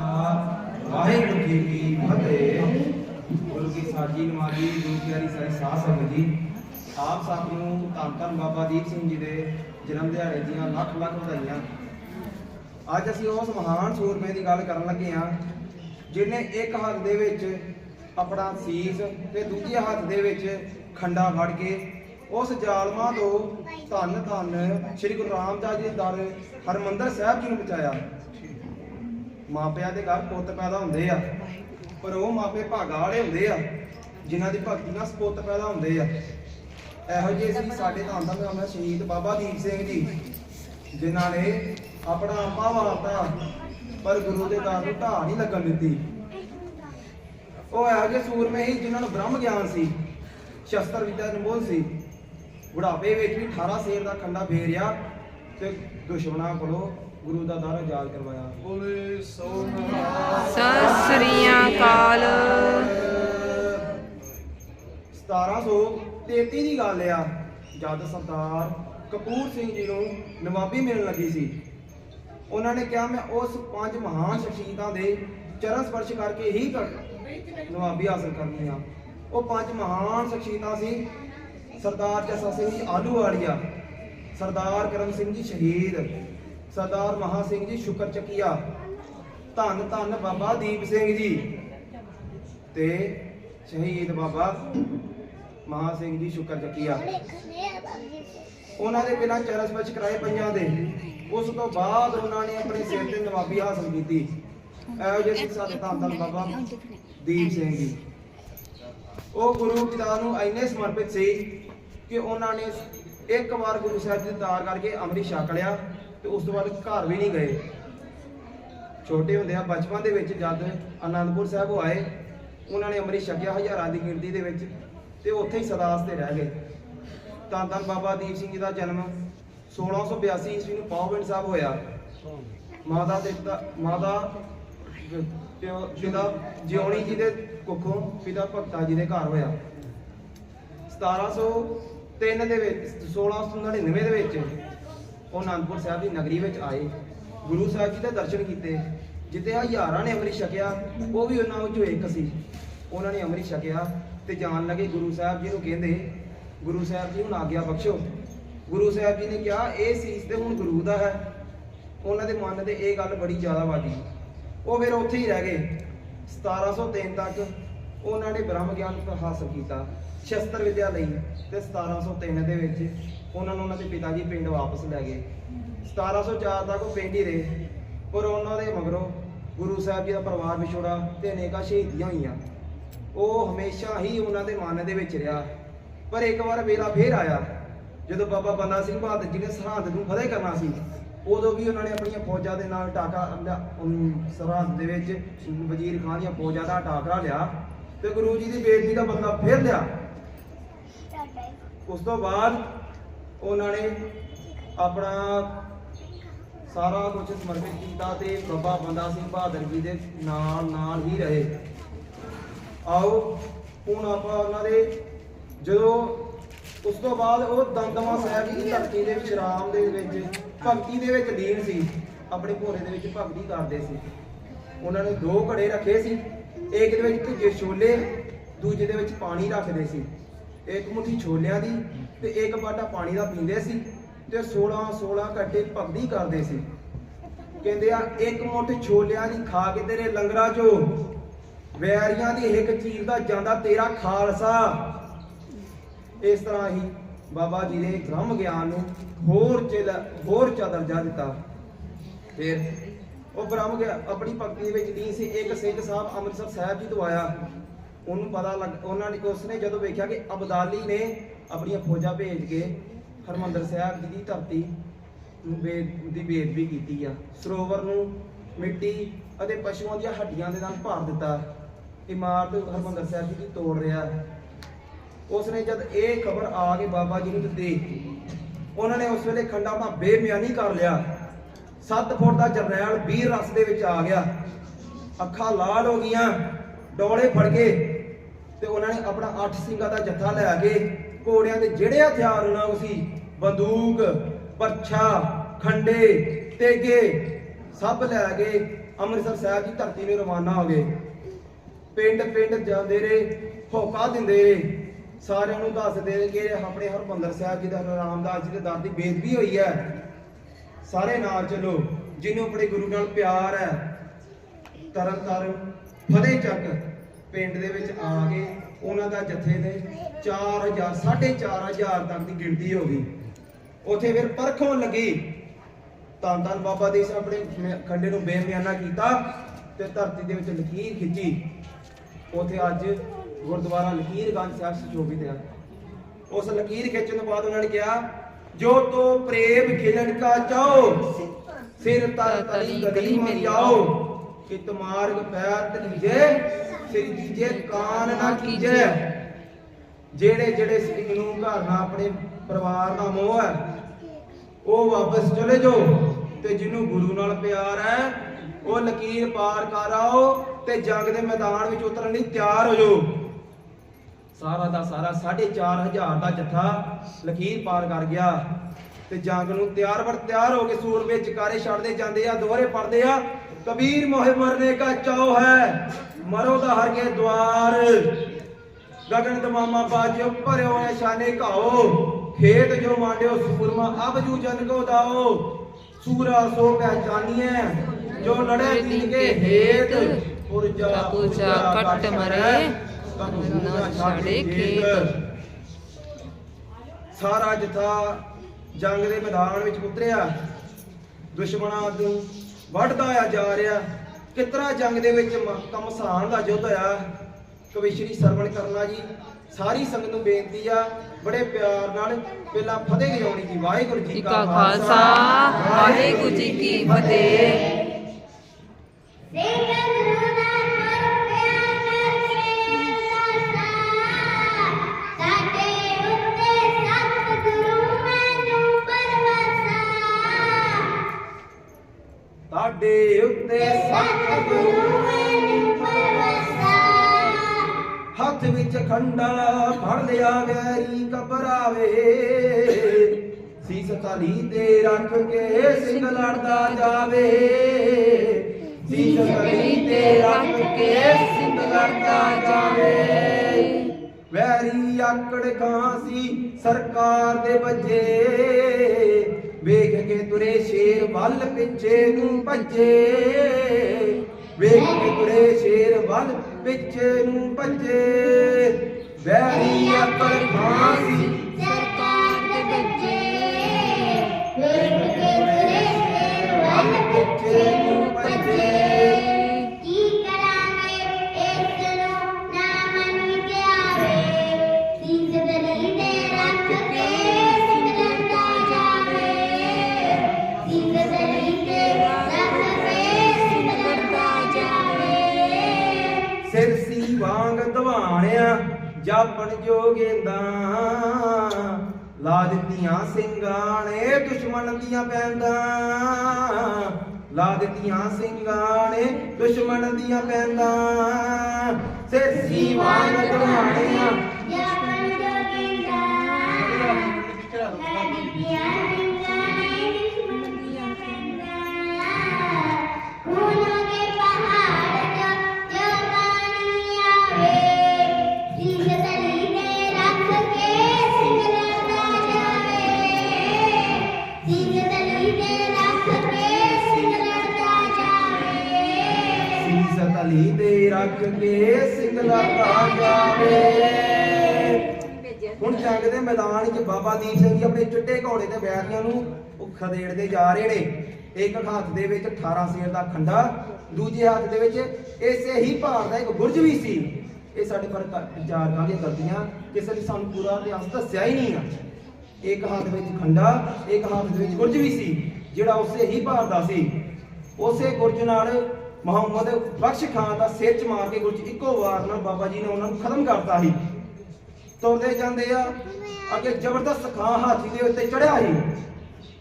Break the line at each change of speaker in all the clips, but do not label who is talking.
ਵਾਹਿਗੁਰੂ ਜੀ ਕੀ ਫਤਿਹ। ਗੁਰੂ ਕੀ ਸਾਜੀ ਨਮਾਜ਼ੀ ਗੁਰੂ ਪਿਆਰੀ ਸਾਰੀ ਸਾਧ ਸੰਗਤ ਜੀ। ਆਪ ਸਭ ਨੂੰ ਧੰਨ ਧੰਨ ਬਾਬਾ ਦੀਪ ਸਿੰਘ ਜੀ ਦੇ ਜਨਮ ਦਿਹਾੜੇ ਦੀਆਂ ਲੱਖ ਲੱਖ ਵਧਾਈਆਂ। ਅੱਜ ਅਸੀਂ ਉਸ ਮਹਾਨ ਸੂਰਮੇ ਦੀ ਗੱਲ ਕਰਨ ਲੱਗੇ ਹਾਂ ਜਿਹਨੇ ਇੱਕ ਹੱਥ ਦੇ ਵਿੱਚ ਆਪਣਾ ਸੀਸ ਤੇ ਦੂਜੇ ਹੱਥ ਦੇ ਵਿੱਚ ਖੰਡਾ ਫੜ ਕੇ ਉਸ ਜ਼ਾਲਮਾਂ ਤੋਂ ਧੰਨ ਧੰਨ ਸ੍ਰੀ ਗੁਰੂ ਰਾਮਦਾਸ ਜੀ ਦੇ ਦਰ ਹਰਮੰਦਰ ਸਾਹਿਬ ਜੀ ਨੂੰ ਬਚਾਇਆ ਮਾਪਿਆਂ ਦੇ ਘਰ ਪੁੱਤ ਪੈਦਾ ਹੁੰਦੇ ਆ। ਪਰ ਉਹ ਮਾਪੇ ਭਾਗਾ ਵਾਲੇ ਹੁੰਦੇ ਆ, ਜਿਨ੍ਹਾਂ ਦੀ ਭਗਤੀ ਨਾਲ ਸਪੁੱਤ ਪੈਦਾ ਹੁੰਦੇ ਆ। ਇਹੋ ਜਿਹੇ ਸੀ ਸਾਡੇ ਧੰਨ ਦਾ ਨਾਮ ਹੈ ਸ਼ਹੀਦ ਬਾਬਾ ਦੀਪ ਸਿੰਘ ਜੀ, ਜਿਨ੍ਹਾਂ ਨੇ ਆਪਣਾ ਆਪਾ ਵਾਰਤਾ, ਪਰ ਗੁਰੂ ਦੇ ਦਰ ਨੂੰ ਢਾਹ ਨਹੀਂ ਲੱਗਣ ਦਿੱਤੀ। ਉਹ ਇਹੋ ਜਿਹੇ ਸੂਰਮੇ ਸੀ ਜਿਨ੍ਹਾਂ ਨੂੰ ਬ੍ਰਹਮ ਗਿਆਨ ਸੀ, ਸ਼ਸਤਰ ਵਿਦਿਆ ਨਿਮੋਲ ਸੀ। ਬੁਢਾਪੇ ਵਿੱਚ ਵੀ 18 ਸੇਰ ਦਾ ਖੰਡਾ ਫੇਰਿਆ ਤੇ ਦੁਸ਼ਮਣਾਂ ਕੋਲੋਂ ਗੁਰੂ ਦਾ ਦਰ ਆਜ਼ਾਦ ਕਰਵਾਇਆ।
ਬੋਲੇ ਸੋ ਨਿਹਾਲ
ਸਤਿ ਸ੍ਰੀ ਅਕਾਲ।
1733 ਦੀ ਗੱਲ ਆ ਜਦ ਸਰਦਾਰ ਕਪੂਰ ਸਿੰਘ ਜੀ ਨੂੰ ਨਵਾਬੀ ਮਿਲਣ ਲੱਗੀ ਸੀ। ਉਹਨਾਂ ਨੇ ਕਿਹਾ ਮੈਂ ਉਸ ਪੰਜ ਮਹਾਨ ਸ਼ਖਸੀਅਤਾਂ ਦੇ ਚਰਨ ਸਪਰਸ਼ ਕਰਕੇ ਹੀ ਨਵਾਬੀ ਹਾਸਲ ਕਰਨੀ ਆ। ਉਹ ਪੰਜ ਮਹਾਨ ਸ਼ਖਸੀਅਤਾਂ ਸੀ ਸਰਦਾਰ ਜਸਾ ਸਿੰਘ ਜੀ ਆਲੂਵਾਲੀਆ ਸਰਦਾਰ ਕਰਮ ਸਿੰਘ ਜੀ ਸ਼ਹੀਦ ਸਰਦਾਰ ਮਹਾ ਸਿੰਘ ਜੀ, ਸ਼ੁਕਰ ਚੱਕੀਆ। ਧੰਨ ਧੰਨ ਬਾਬਾ ਦੀਪ ਸਿੰਘ ਜੀ। ਤੇ ਸ਼ਹੀਦ ਬਾਬਾ ਮਹਾ ਸਿੰਘ ਜੀ, ਸ਼ੁਕਰ ਚੱਕੀਆ। ਉਹਨਾਂ ਦੇ ਬਿਨਾਂ ਚਰਨ ਸਪਰਸ਼ ਕਰਾਏ ਪੰਜਾਂ ਦੇ। ਉਸ ਤੋਂ ਬਾਅਦ ਉਹਨਾਂ ਨੇ ਆਪਣੇ ਸਿਰ ਤੇ ਨਵਾਬੀ ਹਾਸਲ ਕੀਤੀ। ਇਹੋ ਜਿਹੇ ਸੀ ਸਾਡੇ ਧੰਨ ਧੰਨ ਬਾਬਾ ਦੀਪ ਸਿੰਘ ਜੀ। ਉਹ ਗੁਰੂ ਪਿਤਾ ਨੂੰ ਇੰਨੇ ਸਮਰਪਿਤ ਸੀ ਕਿ ਉਹਨਾਂ ਨੇ ਇੱਕ ਵਾਰ ਗੁਰੂ ਸਾਹਿਬ ਦੀ ਤਾਰ ਕਰਕੇ ਅੰਮ੍ਰਿਤ ਛਕ ਲਿਆ। ਤੇ ਉਸ ਤੋਂ ਬਾਅਦ ਘਰ ਵੀ ਨਹੀਂ ਗਏ। ਛੋਟੇ ਹੁੰਦੇ ਆ, ਬਚਪਨ ਦੇ ਵਿੱਚ ਜਦ ਆਨੰਦਪੁਰ ਸਾਹਿਬ ਆਏ, ਉਹਨਾਂ ਨੇ ਅੰਮ੍ਰਿਤ ਛਕਿਆ ਹਜ਼ਾਰਾਂ ਦੀ ਗਿਣਤੀ ਦੇ ਵਿੱਚ ਤੇ ਉੱਥੇ ਹੀ ਸਦਾਸ ਤੇ ਰਹਿ ਗਏ। ਤਾਂ ਤਾਂ ਬਾਬਾ ਦੀਪ ਸਿੰਘ ਜੀ ਦਾ ਜਨਮ 1682 ਈਸਵੀ ਨੂੰ ਪਾਉਬਿੰਦ ਸਾਹਿਬ ਹੋਇਆ। ਮਾਤਾ ਦੇ ਮਾਤਾ, ਪਿਓ- ਪਿਤਾ ਜਿਉਣੀ ਜੀ ਦੇ ਕੁੱਖੋਂ ਪਿਤਾ ਭਗਤਾ ਜੀ ਦੇ ਘਰ ਹੋਇਆ। 1703 ਦੇ ਵਿੱਚ 1699 ਦੇ ਵਿੱਚ ਉਹ ਅਨੰਦਪੁਰ ਸਾਹਿਬ ਦੀ ਨਗਰੀ ਵਿੱਚ ਆਏ। ਗੁਰੂ ਸਾਹਿਬ ਜੀ ਦੇ ਦਰਸ਼ਨ ਕੀਤੇ, ਜਿੱਥੇ ਹਜ਼ਾਰਾਂ ਨੇ ਅੰਮ੍ਰਿਤ ਛਕਿਆ, ਉਹ ਵੀ ਉਹਨਾਂ ਵਿੱਚੋਂ ਇੱਕ ਸੀ। ਉਹਨਾਂ ਨੇ ਅੰਮ੍ਰਿਤ ਛਕਿਆ ਤੇ ਜਾਣ ਲੱਗੇ ਗੁਰੂ ਸਾਹਿਬ ਜੀ ਨੂੰ ਕਹਿੰਦੇ, ਗੁਰੂ ਸਾਹਿਬ ਜੀ, ਹੁਣ ਆਗਿਆ ਬਖਸ਼ੋ। ਗੁਰੂ ਸਾਹਿਬ ਜੀ ਨੇ ਕਿਹਾ, ਇਹ ਸੀਸ ਤੇ ਹੁਣ ਗੁਰੂ ਦਾ ਹੈ। ਉਹਨਾਂ ਦੇ ਮਨ ਤੇ ਇਹ ਗੱਲ ਬੜੀ ਜ਼ਿਆਦਾ ਵਾਜੀ ਉਹ ਫਿਰ ਉੱਥੇ ਹੀ ਰਹਿ ਗਏ। 1703 ਤੱਕ ਉਹਨਾਂ ਨੇ ਬ੍ਰਹਮ ਗਿਆਨ ਹਾਸਲ ਕੀਤਾ ਸ਼ਸਤਰ ਵਿਦਿਆ ਲਈ ਤੇ 1703 ਦੇ ਵਿੱਚ ਉਹਨਾਂ ਨੂੰ ਉਹਨਾਂ ਦੇ ਪਿਤਾ ਜੀ ਪਿੰਡ ਵਾਪਸ ਲੈ ਗਏ। 1704 ਤੱਕ ਉਹ ਪਿੰਡ ਹੀ ਰਹੇ। ਪਰ ਉਹਨਾਂ ਦੇ ਮਗਰੋਂ ਗੁਰੂ ਸਾਹਿਬ ਜੀ ਦਾ ਪਰਿਵਾਰ ਵਿਛੋੜਾ ਤੇ ਅਨੇਕਾਂ ਸ਼ਹੀਦੀਆਂ ਹੋਈਆਂ। ਉਹ ਹਮੇਸ਼ਾ ਹੀ ਉਹਨਾਂ ਦੇ ਮਨ ਦੇ ਵਿੱਚ ਰਿਹਾ। ਪਰ ਇੱਕ ਵਾਰ ਵੇਲਾ ਫੇਰ ਆਇਆ। ਜਦੋਂ ਬਾਬਾ ਬੰਦਾ ਸਿੰਘ ਬਹਾਦਰ ਜੀ ਨੇ ਸਰਹੰਦ ਨੂੰ ਫਤਿਹ ਕਰਨਾ ਸੀ, ਉਦੋਂ ਵੀ ਉਹਨਾਂ ਨੇ ਆਪਣੀਆਂ ਫੌਜਾਂ ਦੇ ਨਾਲ ਟਾਕਾ ਲਿਆ- ਸਰਹੰਦ ਦੇ ਵਿੱਚ ਵਜ਼ੀਰ ਖਾਨ ਦੀਆਂ ਫੌਜਾਂ ਦਾ ਟਾਕਰਾ ਲਿਆ ਤੇ ਗੁਰੂ ਜੀ ਦੀ ਬੇਦਬੀ ਦਾ ਬੰਦਾ ਫੇਰ ਲਿਆ। ਉਸ ਤੋਂ ਬਾਅਦ ਉਹਨਾਂ ਨੇ ਆਪਣਾ ਸਾਰਾ ਕੁਝ ਸਮਰਪਿਤ ਕੀਤਾ ਤੇ ਬਾਬਾ ਬੰਦਾ ਸਿੰਘ ਬਹਾਦਰ ਜੀ ਦੇ ਨਾਲ ਨਾਲ ਹੀ ਰਹੇ। ਆਓ, ਹੁਣ ਆਪਾਂ ਉਹਨਾਂ ਦੇ ਜਦੋਂ ਉਸ ਤੋਂ ਬਾਅਦ ਉਹ ਦਮਦਮਾ ਸਾਹਿਬ ਜੀ ਦੀ ਧਰਤੀ ਦੇ ਵਿੱਚ, ਰਾਮ ਦੇ ਵਿੱਚ, ਭਗਤੀ ਦੇ ਵਿੱਚ ਲੀਨ ਸੀ, ਆਪਣੇ ਭੋਰੇ ਦੇ ਵਿੱਚ ਭਗਤੀ ਕਰਦੇ ਸੀ। ਉਹਨਾਂ ਨੇ ਦੋ ਘੜੇ ਰੱਖੇ ਸੀ, ਇੱਕ ਦੇ ਵਿੱਚ ਭੁੱਜੇ ਛੋਲੇ, ਦੂਜੇ ਦੇ ਵਿੱਚ ਪਾਣੀ ਰੱਖਦੇ ਸੀ। ਇੱਕ ਮੁਠੀ ਛੋਲਿਆਂ ਦੀ ਤੇ ਇੱਕ ਬਾਟਾ ਪਾਣੀ ਦਾ ਪੀਂਦੇ ਸੀ ਤੇ 16 16 ਘੰਟੇ ਭਗਤੀ ਕਰਦੇ ਸੀ। ਕਹਿੰਦੇ ਆ, ਇੱਕ ਮੁੱਠ ਛੋਲਿਆਂ ਦੀ ਖਾ ਕੇ ਤੇਰੇ ਲੰਗਰਾਂ ਚੋਂ ਵੈਰੀਆਂ ਦੀ ਹਿੱਕ ਚੀਰਦਾ ਜਾਂਦਾ ਤੇਰਾ ਖਾਲਸਾ। ਇਸ ਤਰ੍ਹਾਂ ਹੀ ਬਾਬਾ ਜੀ ਨੇ ਬ੍ਰਹਮ ਗਿਆਨ ਨੂੰ ਹੋਰ ਚਿਲ, ਹੋਰ ਚਾ ਦਰਜਾ ਦਿੱਤਾ। ਫਿਰ ਉਹ ਬ੍ਰਹਮ ਗਿਆ ਆਪਣੀ ਭਗਤੀ ਵਿੱਚ ਲੀਨ ਸੀ। ਇੱਕ ਸਿੰਘ ਸਾਹਿਬ ਅੰਮ੍ਰਿਤਸਰ ਸਾਹਿਬ ਜੀ ਤੋਂ ਆਇਆ। ਉਹਨੂੰ ਪਤਾ ਲੱਗ, ਉਹਨਾਂ ਨੇ, ਉਸਨੇ ਜਦੋਂ ਵੇਖਿਆ ਕਿ ਅਬਦਾਲੀ ਨੇ ਆਪਣੀਆਂ ਫੌਜਾਂ ਭੇਜ ਕੇ ਹਰਮੰਦਰ ਸਾਹਿਬ ਜੀ ਦੀ ਧਰਤੀ ਨੂੰ ਬੇ- ਦੀ ਬੇਦਬੀ ਕੀਤੀ ਆ। ਸਰੋਵਰ ਨੂੰ ਮਿੱਟੀ ਅਤੇ ਪਸ਼ੂਆਂ ਦੀਆਂ ਹੱਡੀਆਂ ਦੇ ਨਾਲ ਭਰ ਦਿੱਤਾ। ਇਮਾਰਤ ਹਰਮੰਦਰ ਸਾਹਿਬ ਜੀ ਦੀ ਤੋੜ ਰਿਹਾ ਉਸਨੇ ਜਦ ਇਹ ਖਬਰ ਆ ਕੇ ਬਾਬਾ ਜੀ ਨੂੰ ਦਿੱਤੀ, ਉਹਨਾਂ ਨੇ ਉਸ ਵੇਲੇ ਖੰਡਾ ਆਪਣਾ ਬੇਮਿਆਨੀ ਕਰ ਲਿਆ। 7 ਫੁੱਟ ਦਾ ਜਰਨੈਲ ਵੀਰ ਰਸ ਦੇ ਵਿੱਚ ਆ ਗਿਆ। ਅੱਖਾਂ ਲਾਲ ਹੋ ਗਈਆਂ, ਡੋਲੇ ਫੜ ਕੇ ਤੇ ਉਹਨਾਂ ਨੇ ਆਪਣਾ 8 ਸਿੰਘਾਂ ਦਾ ਜੱਥਾ ਲੈ ਕੇ ਘੋੜਿਆਂ ਦੇ ਜਿਹੜੇ ਹਥਿਆਰ ਉਹਨਾਂ ਕੋਲ ਸੀ, ਬੰਦੂਕ, ਪਰਛਾ, ਖੰਡੇ ਤੇਗੇ ਸਭ ਲੈ ਕੇ ਅੰਮ੍ਰਿਤਸਰ ਸਾਹਿਬ ਦੀ ਧਰਤੀ ਨੂੰ ਰਵਾਨਾ ਹੋ ਗਏ। ਪਿੰਡ ਪਿੰਡ ਜਾਂਦੇ ਰਹੇ, ਹੋਕਾ ਦਿੰਦੇ ਰਹੇ। ਸਾਰਿਆਂ ਨੂੰ ਦੱਸਦੇ ਕਿ ਆਪਣੇ ਹਰਮੰਦਰ ਸਾਹਿਬ ਜੀ ਦਾ, ਰਾਮਦਾਸ ਜੀ ਦੇ ਦਰ ਦੀ ਬੇਦਬੀ ਹੋਈ ਹੈ। ਸਾਰੇ ਨਾਲ ਚਲੋ ਜਿਹਨੂੰ ਆਪਣੇ ਗੁਰੂ ਨਾਲ ਪਿਆਰ ਹੈ। ਤਰਨ ਤਾਰਨ ਫਤਿਹ ਚੱਕ ਪਿੰਡ ਦੇ ਵਿੱਚ ਆ ਕੇ ਉਹਨਾਂ ਦਾ ਜਥੇ ਦੇ 4000 4500 ਤੱਕ ਦੀ ਗਿਣਤੀ ਹੋ ਗਈ। ਉਥੇ ਫਿਰ ਪਰਖੋਂ ਲੱਗੀ। ਤਾਂ ਤਾਂ ਬਾਬਾ ਦੀ ਆਪਣੇ ਖੰਡੇ ਨੂੰ ਬੇਮਿਆਨਾ ਕੀਤਾ ਤੇ ਧਰਤੀ ਦੇ ਵਿੱਚ ਲਕੀਰ ਖਿੱਚੀ। ਉਥੇ ਅੱਜ ਗੁਰਦੁਆਰਾ ਲਕੀਰਗੰਜ ਸਾਹਿਬ ਸੁਸ਼ੋਭਿਤ ਹੈ ਉਸ ਲਕੀਰ ਖਿੱਚਣ ਤੋਂ ਬਾਅਦ ਉਹਨਾਂ ਨੇ ਕਿਹਾ ਜੋ ਤੋ ਪ੍ਰੇਮ ਖਿਲਣ ਕਾ ਚਾਓ ਸਿਰ ਤਰ ਤਲੀ ਗਲੀ ਮੇ। ਜਾਓ ਕਿ ਤੁਮਾਰਗ ਪੈਰ ਤਲੀਜੇ ਸਿਰ ਦੀਜੇ ਕਾਨ ਨਾ ਕੀਜੇ। ਜਿਹੜੇ ਜਿਹੜੇ ਸਿੰਘ ਨੂੰ ਘਰ ਨਾਲ ਆਪਣੇ ਪਰਿਵਾਰ ਦਾ ਮੋਹ ਹੈ, ਉਹ ਵਾਪਸ ਚਲੇ ਜਾਓ ਤੇ ਜਿਹਨੂੰ ਗੁਰੂ ਨਾਲ ਪਿਆਰ ਹੈ, ਉਹ ਲਕੀਰ ਪਾਰ ਕਰ ਆਓ ਤੇ ਜੰਗ ਦੇ ਮੈਦਾਨ ਵਿੱਚ ਉਤਰਨ ਲਈ ਤਿਆਰ ਹੋ ਜਾਓ। ਸਾਰਾ ਦਾ ਸਾਰਾ 4500 ਦਾ ਜੱਥਾ ਲਕੀਰ ਪਾਰ ਕਰ ਗਿਆ ਤੇ ਜੰਗ ਨੂੰ ਤਿਆਰ ਵਰ ਤਿਆਰ ਹੋ ਕੇ ਸੂਰਮੇ ਚਕਾਰੇ ਛੱਡਦੇ ਜਾਂਦੇ ਆ ਦੋਹਰੇ ਪੜਦੇ ਆ, ਕਬੀਰ ਮੋਹਿ ਨੇ ਕਾ ਚਾਉ ਹੈ। ਮਰੋ ਦਾ ਹਰ ਕੇ ਦਵਾਰ। ਗਗਨ ਤਮਾਮਾ ਬਾਜਿਓ ਭਰਿਓ ਸ਼ਾਨੇ ਘਾਓ। ਖੇਤ ਜੋ ਮਾਂਡਿਓ ਸੂਰਮਾ ਅਬ ਜੂ ਜਨ ਕੋ ਦਾਓ। ਸੂਰਾ ਸੋ ਪਹਿਚਾਨੀਐ ਜੋ ਲੜੇ ਦੀਨ ਕੇ ਹੇਤ। ਪੁਰਜਾ
ਪੁਰਜਾ ਕੱਟ ਮਰੇ, ਨਾ ਛਾੜੇ ਖੇਤ।
ਸਾਰਾ ਜਥਾ ਜੰਗ ਦੇ ਮੈਦਾਨ ਵਿੱਚ ਉਤਰਿਆ। ਦੁਸ਼ਮਣਾਂ ਨੂੰ ਵੱਢਦਾ ਆ ਜਾ ਰਿਹਾ। ਕਿਤਰਾ ਜੰਗ ਦੇ ਵਿੱਚ ਮ- ਕਮਸਾਨ ਦਾ ਯੁੱਧ ਹੋਇਆ। ਕਵਿਸ਼ਰੀ ਸਰਵਣ ਕਰਨਾ ਜੀ ਸਾਰੀ ਸੰਗਤ ਨੂੰ ਬੇਨਤੀ ਆ ਬੜੇ ਪਿਆਰ ਨਾਲ ਪਹਿਲਾਂ ਫਤਿਹ ਗਾਉਣੀ ਜੀ। ਵਾਹਿਗੁਰੂ ਜੀ
ਜੀ ਕਾ ਖਾਲਸਾ। ਵਾਹਿਗੁਰੂ ਜੀ ਕੀ ਫਤਿਹ।
ਤੁਹਾਡੇ ਉੱਤੇ ਸਤਿਗੁਰੂ ਹੱਥ ਵਿੱਚ ਖੰਡਾ ਫੜ ਲਿਆ ਵੈਰੀ ਘਬਰਾਵੇ। ਸੀਸ ਤਲੀ ਤੇ ਰੱਖ ਕੇ ਸਿੰਘ ਲੜਦਾ ਜਾਵੇ। ਸੀਸ ਤਲੀ ਤੇ ਰੱਖ ਕੇ ਸਿੰਘ ਲੜਦਾ ਜਾਵੇ। ਵੈਰੀ ਆਕੜ ਖਾਂਸੀ ਸਰਕਾਰ ਦੇ ਵਜੇ। ਵੇਖ ਕੇ ਤੁਰੇ ਸ਼ੇਰ ਵੱਲ ਪਿੱਛੇ ਨੂੰ ਭੱਜੇ। ਵੇਖ ਕੇ ਤੁਰੇ ਸ਼ੇਰ ਵੱਲ ਪਿੱਛੇ ਨੂੰ ਭੱਜੇ। ਵੈਰੀ ਆਕੜ ਖਾਂਸੀ
ਸਰਕਾਰ ਸਿਰ
ਸੀ ਵਾਂਗ ਦਵਾਣਿਆ, ਜਾਪਣ ਜੋਗੇਂਦਾ ਲਾ ਦਿੱਤੀਆਂ ਸਿੰਘਾਂ ਨੇ ਦੁਸ਼ਮਣ ਦੀਆਂ ਪੈਂਦਾ। ਲਾ ਦਿੱਤੀਆਂ ਸਿੰਘਾਂ ਨੇ ਦੁਸ਼ਮਣ ਦੀਆਂ ਪੈਂਦਾ। ਸਿਰ ਸੀ ਵਾਂਗ ਦਵਾਣਿਆ ਜੰਗ ਦੇ ਮੈਦਾਨ 'ਚ ਬਾਬਾ ਦੀਪ ਸਿੰਘ ਜੀ ਆਪਣੇ ਚਿੱਟੇ ਘੋੜੇ ਤੇ ਬੈਰੀਆਂ ਨੂੰ ਉਹ ਖਦੇੜਦੇ ਜਾ ਰਹੇ ਨੇ। ਇੱਕ ਹੱਥ ਦੇ ਵਿੱਚ 18 ਸੇਰ ਦਾ ਖੰਡਾ, ਦੂਜੇ ਹੱਥ ਦੇ ਵਿੱਚ ਇਸੇ ਹੀ ਭਾਰ ਦਾ ਇੱਕ ਗੁਰਜ ਵੀ ਸੀ। ਇਹ ਸਾਡੇ ਪਰ ਵਿਚਾਰ ਕਾਹਦੀਆਂ ਕਰਦੀਆਂ? ਕਿਸੇ ਨੇ ਸਾਨੂੰ ਪੂਰਾ ਇਤਿਹਾਸ ਦੱਸਿਆ ਹੀ ਨਹੀਂ ਆ। ਇੱਕ ਹੱਥ ਵਿੱਚ ਖੰਡਾ, ਇੱਕ ਹੱਥ ਦੇ ਵਿੱਚ ਗੁਰਜ ਵੀ ਸੀ, ਜਿਹੜਾ ਉਸੇ ਹੀ ਭਾਰ ਦਾ ਸੀ। ਉਸੇ ਗੁਰਜ ਨਾਲ ਮੁਹੰਮਦ ਬਖਸ਼ ਖਾਨ ਦਾ ਸਿਰ ਚ ਮਾਰ ਕੇ ਗੁਰਜ ਇੱਕੋ ਵਾਰ ਨਾਲ ਬਾਬਾ ਜੀ ਨੇ ਉਹਨਾਂ ਨੂੰ ਖਤਮ ਕਰਤਾ ਸੀ। ਤੁਰਦੇ ਜਾਂਦੇ ਆ। ਅੱਗੇ ਜ਼ਬਰਦਸਤ ਖਾਂ ਹਾਥੀ ਦੇ ਉੱਤੇ ਚੜਿਆ ਸੀ।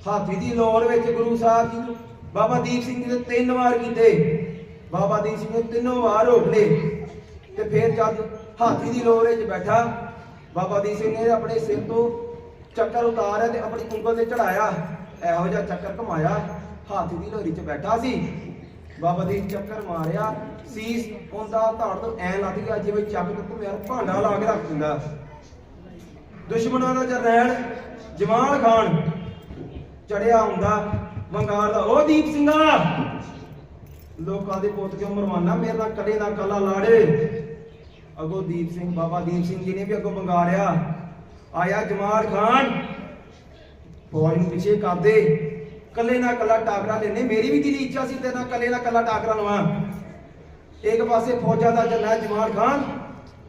ਹਾਥੀ ਦੀ ਲੋੜ ਵਿੱਚ ਗੁਰੂ ਸਾਹਿਬ ਜੀ ਨੂੰ ਬਾਬਾ ਦੀਪ ਸਿੰਘ ਜੀ ਨੇ ਤਿੰਨ ਵਾਰ ਕੀਤੇ। ਬਾਬਾ ਦੀਪ ਸਿੰਘ ਨੇ ਤਿੰਨੋਂ ਵਾਰ ਰੋਕ ਲਏ। ਤੇ ਫਿਰ ਜਦ ਹਾਥੀ ਦੀ ਲੋੜ ਵਿੱਚ ਬੈਠਾ, ਬਾਬਾ ਦੀਪ ਸਿੰਘ ਨੇ ਆਪਣੇ ਸਿਰ ਤੋਂ ਚੱਕਰ ਉਤਾਰਿਆ ਤੇ ਆਪਣੀ ਉਂਗਲ ਤੇ ਚੜਾਇਆ ਇਹੋ ਜਿਹਾ ਚੱਕਰ ਘਮਾਇਆ। ਹਾਥੀ ਦੀ ਲੋਰੀ 'ਚ ਬੈਠਾ ਸੀ। ਬਾਬਾ ਦੀਪ ਚੱਕਰ ਮਾਰਿਆ। ਸੀਸ ਉਹਦਾ ਧੜ ਤੋਂ ਐ ਲੱਗ ਗਿਆ ਜਿਵੇਂ ਚੱਕ ਤੋਂ ਘੁੰਮਿਆ, ਭਾਂਡਾ ਲਾ ਕੇ ਰੱਖ ਦਿੰਦਾ। ਦੁਸ਼ਮਣਾਂ ਦਾ ਜਰਨੈਲ ਜਵਾਨ ਖਾਨ ਚੜਿਆ ਹੁੰਦਾ ਵੰਗਾਰ ਦਾ। ਉਹ ਦੀਪ ਸਿੰਘਾ, ਲੋਕਾਂ ਦੇ ਪੁੱਤ ਕਿਉਂ ਮਰਵਾਨਾ? ਮੇਰੇ ਨਾਲ ਕਦੇ ਨਾ ਕੱਲਾ ਲਾੜੇ। ਅਗੋ ਦੀਪ ਸਿੰਘ, ਬਾਬਾ ਦੀਪ ਸਿੰਘ ਜੀ ਨੇ ਵੀ ਅੱਗੋਂ ਵੰਗਾਰਿਆ ਆਇਆ ਜਮਾਲ ਖਾਨ। ਫੌਜ ਨੂੰ ਪਿੱਛੇ ਕਰਦੇ ਕੱਲੇ ਨਾਲ ਕੱਲਾ ਟਾਕਰਾ ਲੈਨੇ। ਮੇਰੀ ਵੀ ਦਿਲੀ ਇੱਛਾ ਸੀ ਤੇ ਨਾਲ ਕੱਲੇ ਨਾਲ ਕੱਲਾ ਟਾਕਰਾ ਲਵਾਂ। ਇੱਕ ਪਾਸੇ ਫੌਜਾਂ ਦਾ ਜਰਨੈਲ ਜਮਾਲ ਖਾਨ,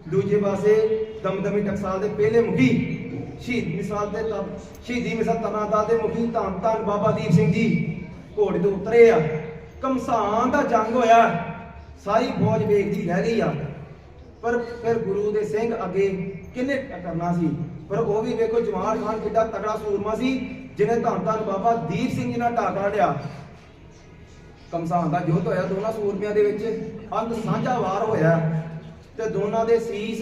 ਦੂਜੇ ਪਾਸੇ ਦਮਦਮੀ ਟਕਸਾਲ ਦੇ ਪਹਿਲੇ ਮੁਖੀ ਸ਼ਹੀਦ ਮਿਸਾਲ ਦੇ ਤਬ ਸ਼ਹੀਦੀ ਮਿਸਾਲ ਤਨਾਦਾ ਦੇ ਮੁਖੀ ਧੰਨ ਧੰਨ ਬਾਬਾ ਦੀਪ ਸਿੰਘ ਜੀ। ਘੋੜੇ ਤੋਂ ਉਤਰੇ ਆ। ਕਮਸਾਨ ਦਾ ਜੰਗ ਹੋਇਆ। ਸਾਰੀ ਫੌਜ ਵੇਖਦੀ ਰਹਿ ਗਈ ਆ। ਪਰ ਫਿਰ ਗੁਰੂ ਦੇ ਸਿੰਘ ਅੱਗੇ ਕਿੰਨੇ ਕਰਨਾ ਸੀ? ਪਰ ਉਹ ਵੀ ਵੇਖੋ ਜਵਾਨ ਖਾਨ ਕਿੱਡਾ ਤਗੜਾ ਸੂਰਮਾ ਸੀ, ਜਿਹਨੇ ਧੰਨ ਧੰਨ ਬਾਬਾ ਦੀਪ ਸਿੰਘ ਜੀ ਨਾਲ ਟਾਕਰਾ ਲਿਆ ਕਮਸਾਨ ਦਾ ਜੋਤ ਹੋਇਆ ਦੋਨਾਂ ਸੂਰਮਿਆਂ ਦੇ ਵਿੱਚ। ਅੰਤ ਸਾਂਝਾ ਵਾਰ ਹੋਇਆ। ਤੇ ਦੋਨਾਂ ਦੇ ਸੀਸ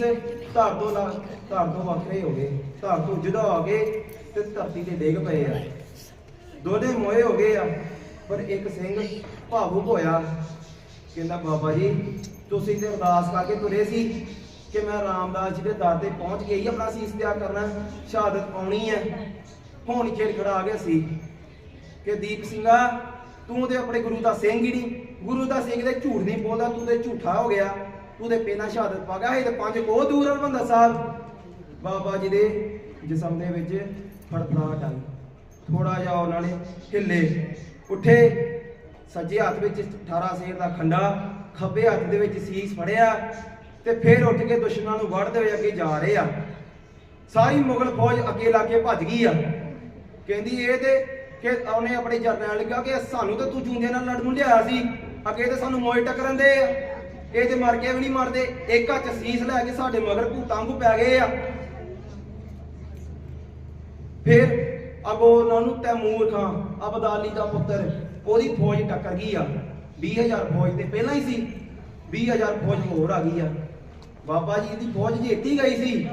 ਧਰ ਤੋਂ ਲਾ- ਤੋਂ ਵੱਖਰੇ ਹੋ ਗਏ ਧੜ ਤੋਂ ਜੁਦਾ ਹੋ ਗਏ ਤੇ ਧਰਤੀ ਤੇ ਡਿੱਗ ਪਏ ਆ। ਦੋਨੇ ਮੋਏ ਹੋ ਗਏ ਆ, ਪਰ ਇੱਕ ਸਿੰਘ ਭਾਵੁਕ ਹੋਇਆ, ਕਹਿੰਦਾ, ਬਾਬਾ ਜੀ, ਤੁਸੀਂ ਤੇ ਅਰਦਾਸ ਕਰਕੇ ਤੁਰੇ ਸੀ ਕਿ ਮੈਂ ਰਾਮਦਾਸ ਜੀ ਦੇ ਦਰ ਤੇ ਪਹੁੰਚ ਕੇ ਹੀ ਆਪਣਾ ਸੀਸ ਤਿਆਰ ਕਰਨਾ, ਸ਼ਹਾਦਤ ਪਾਉਣੀ ਹੈ। ਹੁਣ ਛੇੜ ਖੜਾ ਗਿਆ ਸੀ ਕਿ ਦੀਪ ਸਿੰਘਾ, ਤੂੰ ਤੇ ਆਪਣੇ ਗੁਰੂ ਦਾ ਸਿੰਘ ਹੀ ਨਹੀਂ, ਗੁਰੂ ਦਾ ਸਿੰਘ ਦੇ ਝੂਠ ਨਹੀਂ ਬੋਲਦਾ, ਤੂੰ ਤੇ ਝੂਠਾ ਹੋ ਗਿਆ। ਤੂੰ ਤੇ ਪੇਨਾ ਸ਼ਹਾਦਤ ਪਾ ਗਿਆ ਇਹ ਤੇ ਪੰਜ ਕੋ ਦੂਰ ਬੰਦਾ ਸਾਹਿਬ। ਬਾਬਾ ਜੀ ਦੇ ਜਿਸਮ ਦੇ ਵਿੱਚ ਫੜਦਾ ਆਈ ਥੋੜਾ ਜਿਹਾ ਉਹਨਾਂ ਨੇ ਹਿੱਲੇ। ਉੱਠੇ, ਸੱਜੇ ਹੱਥ ਵਿੱਚ 18 ਸੇਰ ਦਾ ਖੰਡਾ, ਖੱਬੇ ਹੱਥ ਦੇ ਵਿੱਚ ਸੀਸ ਫੜਿਆ ਤੇ ਫਿਰ ਉੱਠ ਕੇ ਦੁਸ਼ਮਣਾਂ ਨੂੰ ਵੜਦੇ ਹੋਏ ਅੱਗੇ ਜਾ ਰਹੇ ਆ। ਸਾਰੀ ਮੁਗਲ ਫੌਜ ਅੱਗੇ ਲਾ ਕੇ ਭੱਜ ਗਈ ਆ। ਕਹਿੰਦੀ ਇਹ ਤੇ ਕਿ ਉਹਨੇ ਆਪਣੇ ਜਰਨੈਲ ਲਿਖਿਆ ਕਿ ਸਾਨੂੰ ਤਾਂ ਤੂੰ ਜੂੰਦੇ ਨਾਲ ਲੜਨ ਨੂੰ ਲਿਆਇਆ ਸੀ। ਅੱਗੇ ਤਾਂ ਸਾਨੂੰ ਮੋਏ ਟੱਕਰਨ ਦੇ ਆ। ਇਹ ਤੇ ਮਰ ਕੇ ਵੀ ਨਹੀਂ ਮਰਦੇ, ਇੱਕ ਹੱਥ ਸੀਸ ਲੈ ਕੇ ਸਾਡੇ ਮਗਰ ਭੂਤਾਂ ਵਾਂਗੂ ਪੈ ਗਏ ਆ। ਫਿਰ ਅਗੋ ਉਹਨਾਂ ਨੂੰ ਤੈਮੂਰ ਖਾਨ ਅਬਦਾਲੀ ਦਾ ਪੁੱਤਰ, ਉਹਦੀ ਫੌਜ ਟੱਕਰ ਗਈ ਆ। 20000 ਫੌਜ ਤੇ ਪਹਿਲਾਂ ਹੀ ਸੀ 20000 ਫੌਜ ਹੋਰ ਆ ਗਈ ਆ। ਬਾਬਾ ਜੀ ਦੀ ਫੌਜ ਜੇਤੀ ਗਈ ਸੀ,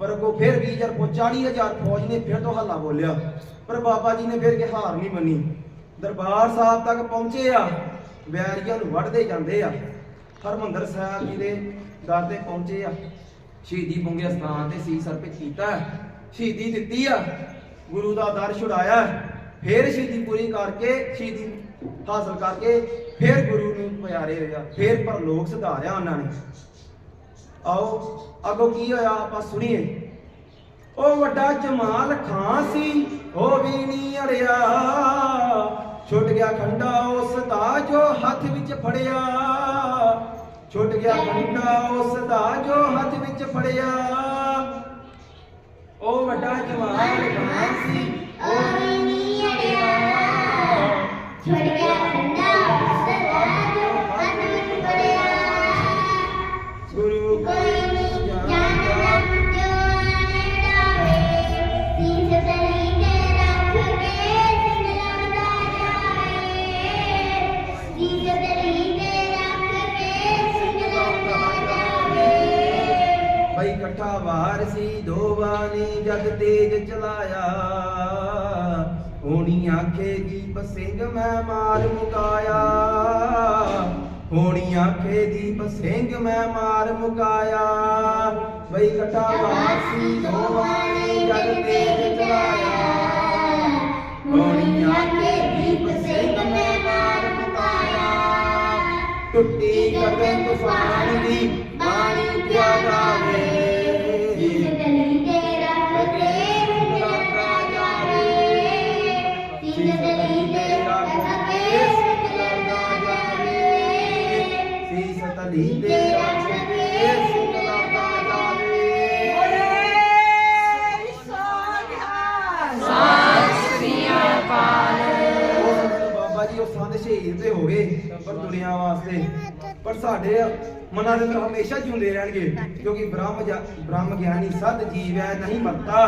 ਪਰ ਅਗੋ ਫਿਰ 20000 ਫੌਜ 40000 ਫੌਜ ਨੇ ਫਿਰ ਤੋਂ ਹੱਲਾ ਬੋਲਿਆ। ਪਰ ਬਾਬਾ ਜੀ ਨੇ ਫਿਰ ਕਿ ਹਾਰ ਨਹੀਂ ਮੰਨੀ। ਦਰਬਾਰ ਸਾਹਿਬ ਤੱਕ ਪਹੁੰਚੇ ਆ, ਵੈਰੀਆਂ ਨੂੰ ਵੱਢਦੇ ਜਾਂਦੇ ਆ। ਹਰਮੰਦਰ ਸਾਹਿਬ ਜੀ ਦੇ ਦਰ ਤੇ ਪਹੁੰਚੇ ਆ। ਸ਼ਹੀਦੀ ਪੁੰਗੇ ਸਥਾਨ ਤੇ ਸੀ ਸਰਪਿਤ ਕੀਤਾ ਸ਼ਹੀਦੀ ਦਿੱਤੀ ਆ। ਗੁਰੂ ਦਾ ਦਰ ਛੁਡਾਇਆ ਫਿਰ ਸ਼ਹੀਦੀ ਪੂਰੀ ਕਰਕੇ, ਸ਼ਹੀਦੀ ਹਾਸਲ ਕਰਕੇ ਫਿਰ ਗੁਰੂ ਨੂੰ ਪਿਆਰੇ ਹੋਇਆ। ਫਿਰ ਪਰਲੋਕ ਸੁਧਾਰਿਆ ਉਹਨਾਂ ਨੇ। ਆਓ, ਅੱਗੋਂ ਕੀ ਹੋਇਆ ਆਪਾਂ ਸੁਣੀਏ। ਉਹ ਵੱਡਾ ਜਮਾਲ ਖਾਂ ਸੀ, ਉਹ ਵੀ ਨਹੀਂ ਅੜਿਆ। ਛੁੱਟ ਗਿਆ ਖੰਡਾ ਉਸ ਦਾ ਜੋ ਹੱਥ ਵਿੱਚ ਫੜਿਆ। ਛੁੱਟ ਗਿਆ ਖੰਡਾ ਉਸ ਦਾ ਜੋ ਹੱਥ ਵਿੱਚ ਫੜਿਆ। ਉਹ ਵੱਡਾ ਖਾਂ ਸੀ। ਉਹ ਨਹੀਂ ਅੜਿਆ
ਛੁੱਟ ਗਿਆ
ਤੇਜ ਚਲਾਇਆ। ਹੋਣੀ ਆਖੇ ਦੀਪ ਸਿੰਘ ਮੈਂ ਮਾਰ ਮੁਕਾਇਆ। ਹੋਣੀ ਆਖੇ ਦੀਪ ਸਿੰਘ ਮੈਂ ਮਾਰ ਮੁਕਾਇਆ। ਬਈ ਇਕੱਠਾ ਵਾਰ ਸੀ ਦੋ ਬਾਣੀ ਜਦ ਤੇਜ ਚਲਾਇਆ। ਹੋਣੀ ਆਖੇ ਦੀਪ ਸਿੰਘ ਮੈਂ ਮਾਰ ਮੁਕਾਇਆ। ਟੁੱਟੀ ਗਗਨ ਤੂਫਾਨ ਦੀ
ਤਲੀ ਤੇ ਰੱਖ ਕੇ ਸਿੰਘ ਲੜਦਾ ਜਾਵੇ
ਅਕਾਲ
ਉਹ ਸਮੇਂ ਨੂੰ ਬਾਬਾ ਜੀ ਉਹ ਸੰਤ ਸ਼ਹੀਦ ਤੇ ਹੋ ਗਏ ਪਰ ਦੁਨੀਆ ਵਾਸਤੇ। ਪਰ ਸਾਡੇ ਮਨਾਂ ਦੇ ਅੰਦਰ ਹਮੇਸ਼ਾ ਜਿਉਂਦੇ ਰਹਿਣਗੇ ਕਿਉਂਕਿ ਬ੍ਰਹਮ ਬ੍ਰਹਮ ਗਿਆਨੀ ਸਦ ਜੀਵ ਹੈ ਨਹੀਂ ਮਰਤਾ।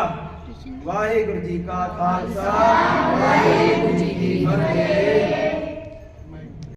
ਵਾਹਿਗੁਰੂ ਜੀ ਕਾ ਖਾਲਸਾ। ਵਾਹਿਗੁਰੂ ਜੀ ਕੀ ਫਤਿਹ।